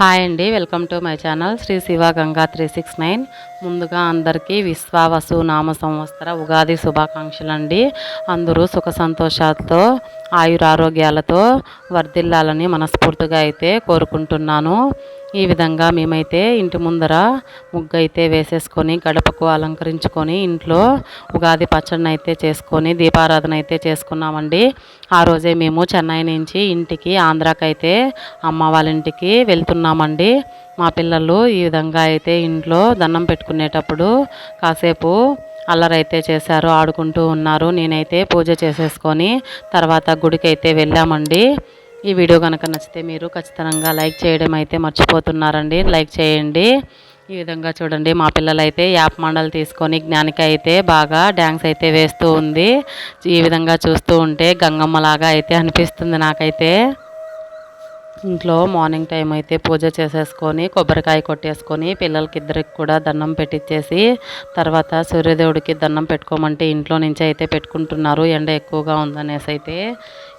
Hi అండి welcome to my channel Sri Siva Ganga three six nine. ముందుగా అందరికీ విశ్వావసు నామ సంవత్సర ఉగాది శుభాకాంక్షలు అండి అందరూ సుఖ సంతోషాలతో ఆయురారోగ్యాలతో వర్ధిల్లాలని మనస్ఫూర్తిగా అయితే కోరుకుంటున్నాను. ఈ విధంగా మేమైతే ఇంటి ముందర ముగ్గు అయితే వేసేసుకొని గడపకు అలంకరించుకొని ఇంట్లో ఉగాది పచ్చడిని అయితే చేసుకొని దీపారాధన అయితే చేసుకున్నామండి. ఆ రోజే మేము చెన్నై నుంచి ఇంటికి ఆంధ్రాకైతే అమ్మ వాళ్ళ ఇంటికి వెళ్తున్నామండి. మా పిల్లలు ఈ విధంగా అయితే ఇంట్లో దండం పెట్టుకునేటప్పుడు కాసేపు అల్లరైతే చేశారు ఆడుకుంటూ ఉన్నారు. నేనైతే పూజ చేసేసుకొని తర్వాత గుడికి అయితే వెళ్ళామండి. ఈ వీడియో కనుక నచ్చితే మీరు ఖచ్చితంగా లైక్ చేయడం అయితే మర్చిపోతున్నారండి. లైక్ చేయండి. ఈ విధంగా చూడండి మా పిల్లలు అయితే యాప్ మండలు తీసుకొని జ్ఞానిక అయితే బాగా డ్యాన్స్ అయితే వేస్తూ ఉంది. ఈ విధంగా చూస్తూ ఉంటే గంగమ్మలాగా అయితే అనిపిస్తుంది నాకైతే. ఇంట్లో మార్నింగ్ టైం అయితే పూజ చేసేసుకొని కొబ్బరికాయ కొట్టేసుకొని పిల్లలకి ఇద్దరికి కూడా దండం పెట్టించేసి తర్వాత సూర్యదేవుడికి దండం పెట్టుకోమంటే ఇంట్లో నుంచి అయితే పెట్టుకుంటున్నారు. ఎండ ఎక్కువగా ఉందనేసి అయితే.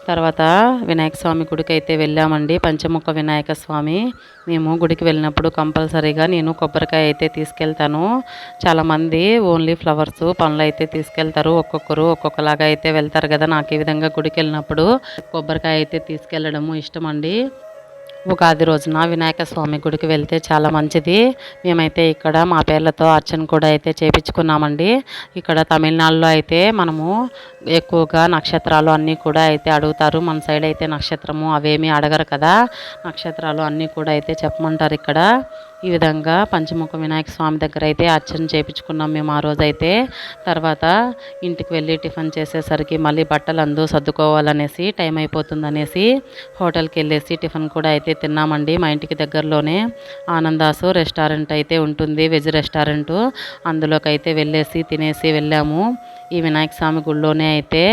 తర్వాత వినాయక స్వామి గుడికి అయితే వెళ్ళామండి. పంచముఖ వినాయక స్వామి. మేము గుడికి వెళ్ళినప్పుడు కంపల్సరీగా నేను కొబ్బరికాయ అయితే తీసుకెళ్తాను. చాలామంది ఓన్లీ ఫ్లవర్స్ పనులు అయితే తీసుకెళ్తారు. ఒక్కొక్కరు ఒక్కొక్కలాగా అయితే వెళ్తారు కదా నాకు ఈ విధంగా గుడికి వెళ్ళినప్పుడు. కొబ్బరికాయ అయితే తీసుకెళ్ళడము ఇష్టం అండి ఉగాది రోజున వినాయక స్వామి గుడికి వెళ్తే చాలా మంచిది. మేమైతే ఇక్కడ మా పేర్లతో అర్చన కూడా అయితే చేపించుకున్నామండి. ఇక్కడ తమిళనాడులో అయితే మనము ఎక్కువగా నక్షత్రాలు అన్నీ కూడా అయితే అడుగుతారు. మన సైడ్ అయితే నక్షత్రము అవేమీ అడగరు కదా. నక్షత్రాలు అన్నీ కూడా అయితే చెప్పమంటారు ఇక్కడ. ఈ విధంగా పంచముఖ వినాయక స్వామి దగ్గర అయితే అర్చన చేయించుకున్నాం మేము ఆ రోజైతే. తర్వాత ఇంటికి వెళ్ళి టిఫిన్ చేసేసరికి మళ్ళీ బట్టలు అందు సర్దుకోవాలనేసి టైం అయిపోతుందనేసి హోటల్కి వెళ్ళేసి టిఫిన్ కూడా అయితే తిన్నామండి. మా ఇంటికి దగ్గరలోనే ఆనందాసు రెస్టారెంట్ అయితే ఉంటుంది వెజ్ రెస్టారెంట్. అందులోకి అయితే వెళ్ళేసి తినేసి వెళ్ళాము. ఈ వినాయక స్వామి గుళ్ళోనే అయితే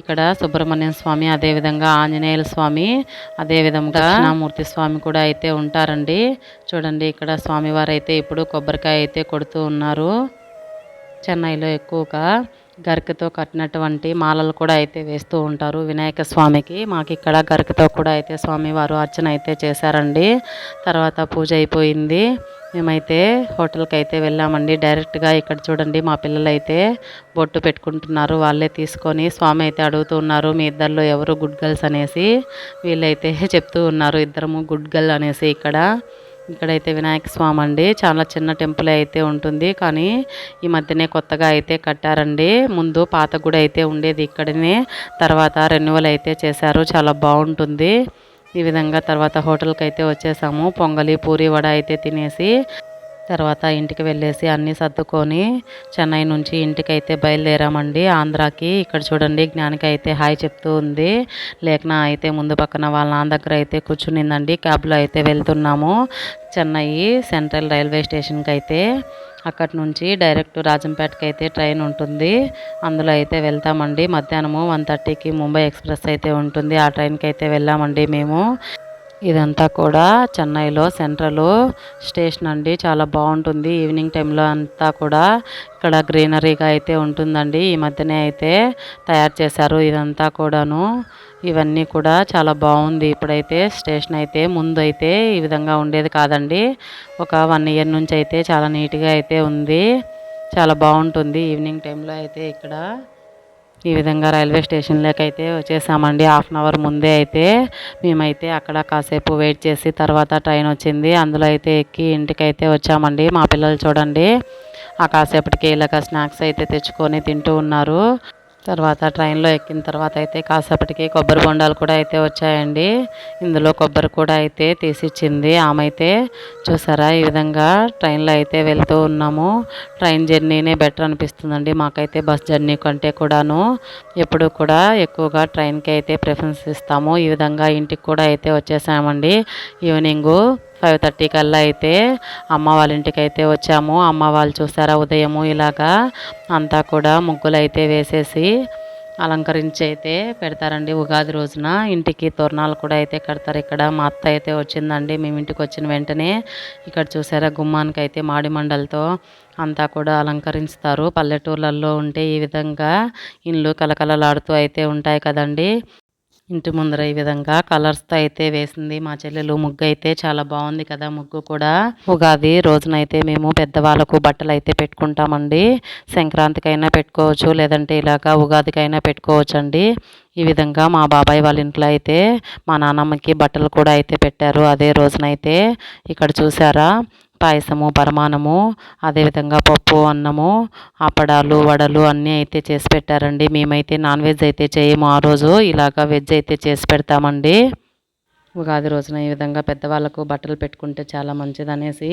ఇక్కడ సుబ్రహ్మణ్యం స్వామి అదేవిధంగా ఆంజనేయుల స్వామి అదేవిధంగా దక్షిణామూర్తి స్వామి కూడా అయితే ఉంటారండి. చూడండి ఇక్కడ స్వామివారు అయితే ఇప్పుడు కొబ్బరికాయ అయితే కొడుతూ ఉన్నారు. చెన్నైలో ఎక్కువగా గరికతో కట్టినటువంటి మాలలు కూడా అయితే వేస్తూ ఉంటారు వినాయక స్వామికి. మాకు ఇక్కడ గరికతో కూడా అయితే స్వామివారు అర్చన అయితే చేశారండి. తర్వాత పూజ అయిపోయింది. మేమైతే హోటల్కి అయితే వెళ్ళామండి. డైరెక్ట్గా ఇక్కడ చూడండి మా పిల్లలు అయితే బొట్టు పెట్టుకుంటున్నారు. వాళ్ళే తీసుకొని స్వామి అయితే అడుగుతున్నారు మీ ఇద్దరిలో ఎవరు గుడ్ గర్ల్స్ అనేసి? వీళ్ళైతే చెప్తూ ఉన్నారు ఇద్దరము గుడ్ గర్ల్ అనేసి ఇక్కడ. ఇక్కడైతే వినాయక స్వామి అండి. చాలా చిన్న టెంపుల్ అయితే ఉంటుంది. కానీ ఈ మధ్యనే కొత్తగా అయితే కట్టారండి. ముందు పాత గుడి అయితే ఉండేది ఇక్కడనే. తర్వాత రెన్యువల్ అయితే చేశారు. చాలా బాగుంటుంది. ఈ విధంగా తర్వాత హోటల్కి అయితే వచ్చేసాము. పొంగలి పూరి వడ అయితే తినేసి తర్వాత ఇంటికి వెళ్ళేసి అన్నీ సర్దుకొని చెన్నై నుంచి ఇంటికి అయితే బయలుదేరామండి. ఆంధ్రాకి ఇక్కడ చూడండి జ్ఞానికి అయితే హాయ్ చెప్తూ ఉంది. లేఖన అయితే ముందు పక్కన వాళ్ళ నాన్న దగ్గర అయితే కూర్చునిందండి. క్యాబ్లో అయితే వెళ్తున్నాము. చెన్నై సెంట్రల్ రైల్వే స్టేషన్కి అయితే అక్కడి నుంచి డైరెక్ట్ రాజంపేటకి అయితే ట్రైన్ ఉంటుంది. అందులో అయితే వెళ్తామండి. మధ్యాహ్నము వన్ థర్టీకి ముంబై ఎక్స్ప్రెస్ అయితే ఉంటుంది. ఆ ట్రైన్కి అయితే వెళ్ళామండి మేము. ఇదంతా కూడా చెన్నైలో సెంట్రల్ స్టేషన్ అండి. చాలా బాగుంటుంది. ఈవినింగ్ టైంలో అంతా కూడా ఇక్కడ గ్రీనరీగా అయితే ఉంటుందండి. ఈ మధ్యనే అయితే తయారు చేశారు ఇదంతా కూడాను. ఇవన్నీ కూడా చాలా బాగుంది. ఇప్పుడైతే స్టేషన్ అయితే ముందు అయితే ఈ విధంగా ఉండేది కాదండి. ఒక వన్ ఇయర్ నుంచి అయితే చాలా నీట్గా అయితే ఉంది. చాలా బాగుంటుంది. ఈవినింగ్ టైంలో అయితే ఇక్కడ ఈ విధంగా రైల్వే స్టేషన్లోకి అయితే వచ్చేసామండి. హాఫ్ అన్ అవర్ ముందే అయితే మేమైతే అక్కడ కాసేపు వెయిట్ చేసి తర్వాత ట్రైన్ వచ్చింది. అందులో అయితే ఎక్కి ఇంటికైతే వచ్చామండి. మా పిల్లలు చూడండి. ఆ కాసేపటికి ఇలాగ స్నాక్స్ అయితే తెచ్చుకొని తింటూ ఉన్నారు. తర్వాత ట్రైన్లో ఎక్కిన తర్వాత అయితే కాసేపటికి కొబ్బరి బొండాలు కూడా అయితే వచ్చాయండి. ఇందులో కొబ్బరి కూడా అయితే తీసిచ్చింది. ఆమె అయితే చూసారా ఈ విధంగా ట్రైన్లో అయితే వెళ్తూ ఉన్నాము. ట్రైన్ జర్నీనే బెటర్ అనిపిస్తుందండి మాకైతే బస్ జర్నీ కంటే కూడాను. ఎప్పుడు కూడా ఎక్కువగా ట్రైన్కి అయితే ప్రిఫరెన్స్ ఇస్తాము. ఈ విధంగా ఇంటికి కూడా అయితే వచ్చేసామండి. ఈవినింగు ఫైవ్ థర్టీ కల్లా అయితే అమ్మ వాళ్ళ ఇంటికి అయితే వచ్చాము. అమ్మ వాళ్ళు చూసారా ఉదయము ఇలాగా అంతా కూడా ముగ్గులు అయితే వేసేసి అలంకరించి అయితే పెడతారండి ఉగాది రోజున. ఇంటికి తోరణాలు కూడా అయితే కడతారు. ఇక్కడ మా అత్త అయితే వచ్చిందండి. మేము ఇంటికి వచ్చిన వెంటనే ఇక్కడ చూసారా గుమ్మానికి అయితే మాడి మండలతో అంతా కూడా అలంకరిస్తారు. పల్లెటూర్లలో ఉంటే ఈ విధంగా ఇండ్లు కలకలలాడుతూ అయితే ఉంటాయి కదండి. ఇంటి ముందర ఈ విధంగా కలర్స్తో అయితే వేసింది. మా చెల్లెలు ముగ్గు అయితే చాలా బాగుంది కదా ముగ్గు కూడా. ఉగాది రోజునైతే మేము పెద్దవాళ్ళకు బట్టలు అయితే పెట్టుకుంటామండి. సంక్రాంతికైనా పెట్టుకోవచ్చు లేదంటే ఇలాగా ఉగాదికైనా పెట్టుకోవచ్చు అండి ఈ విధంగా మా బాబాయ్ వాళ్ళ ఇంట్లో అయితే మా నాన్నమ్మకి బట్టలు కూడా అయితే పెట్టారు అదే రోజునైతే. ఇక్కడ చూసారా? పాయసము పరమానము అదేవిధంగా పప్పు అన్నము అప్పడాలు వడలు అన్నీ అయితే చేసి పెట్టారండి. మేమైతే నాన్ వెజ్ అయితే చేయము. ఆ రోజు ఇలాగ వెజ్ అయితే చేసి పెడతామండి. ఉగాది రోజున ఈ విధంగా పెద్దవాళ్ళకు బట్టలు పెట్టుకుంటే చాలా మంచిదనేసి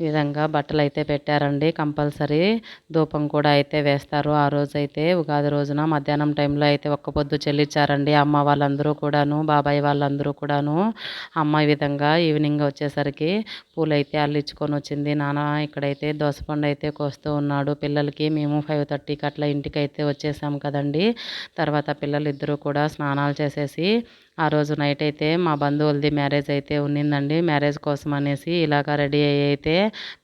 ఈ విధంగా బట్టలు అయితే పెట్టారండి. కంపల్సరీ ధూపం కూడా అయితే వేస్తారు. ఆ రోజు అయితే ఉగాది రోజున మధ్యాహ్నం టైంలో అయితే ఒక్క పొద్దు చెల్లించారండి అమ్మ వాళ్ళందరూ కూడాను బాబాయ్ వాళ్ళందరూ కూడాను. అమ్మ ఈ విధంగా ఈవినింగ్ వచ్చేసరికి పూలు అయితే అల్లించుకొని వచ్చింది. నాన్న ఇక్కడైతే దోసపండు అయితే కోస్తూ ఉన్నాడు. పిల్లలకి మేము ఫైవ్ థర్టీకి అట్లా ఇంటికి అయితే వచ్చేసాం కదండి. తర్వాత పిల్లలు ఇద్దరు కూడా స్నానాలు చేసేసి ఆ రోజు నైట్ అయితే మా బంధువులది మ్యారేజ్ అయితే ఉన్నిందండి మ్యారేజ్ కోసం అనేసి ఇలాగ రెడీ అయ్యి అయితే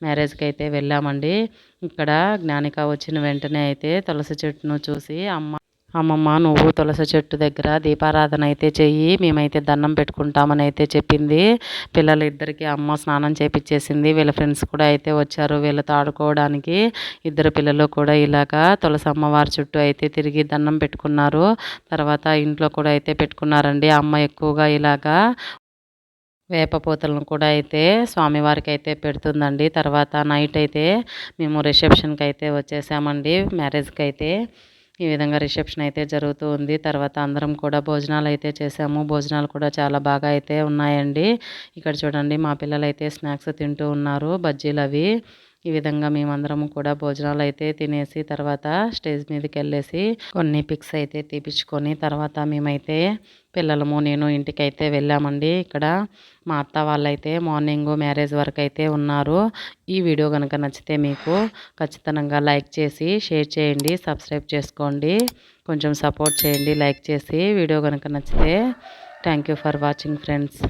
మ్యారేజ్కి అయితే వెళ్ళామండి. ఇక్కడ జ్ఞానిక వచ్చిన వెంటనే అయితే తులసి చెట్టును చూసి అమ్మ అమ్మమ్మ నువ్వు తులసి చెట్టు దగ్గర దీపారాధన అయితే చెయ్యి మేమైతే దండం పెట్టుకుంటామని అయితే చెప్పింది. పిల్లలు ఇద్దరికి అమ్మ స్నానం చేపించేసింది వీళ్ళ ఫ్రెండ్స్ కూడా అయితే వచ్చారు వీళ్ళతో ఆడుకోవడానికి. ఇద్దరు పిల్లలు కూడా ఇలాగా తులసి అమ్మవారి చుట్టూ అయితే తిరిగి దండం పెట్టుకున్నారు. తర్వాత ఇంట్లో కూడా అయితే పెట్టుకున్నారండి. అమ్మ ఎక్కువగా ఇలాగా వేపపూతలను కూడా అయితే స్వామివారికి అయితే పెడుతుందండి. తర్వాత నైట్ అయితే మేము రిసెప్షన్కి అయితే వచ్చేసామండి. మ్యారేజ్కి అయితే ఈ విధంగా రిసెప్షన్ అయితే జరుగుతూ ఉంది. తర్వాత అందరం కూడా భోజనాలు అయితే చేసాము. భోజనాలు కూడా చాలా బాగా అయితే ఉన్నాయండి. ఇక్కడ చూడండి మా పిల్లలు అయితే స్నాక్స్ తింటూ ఉన్నారు బజ్జీలు అవి. ఈ విధంగా మేమందరం కూడా భోజనాలు అయితే తినేసి తర్వాత స్టేజ్ మీదకి వెళ్ళేసి కొన్ని పిక్స్ అయితే తీపించుకొని తర్వాత మేమైతే పిల్లలము నేను ఇంటికి అయితే వెళ్ళామండి. ఇక్కడ మా అత్త వాళ్ళైతే మార్నింగ్ మ్యారేజ్ వరకు అయితే ఉన్నారు. ఈ వీడియో కనుక నచ్చితే మీకు ఖచ్చితంగా లైక్ చేసి షేర్ చేయండి సబ్స్క్రైబ్ చేసుకోండి. కొంచెం సపోర్ట్ చేయండి లైక్ చేసి. వీడియో కనుక నచ్చితే thank you for watching friends.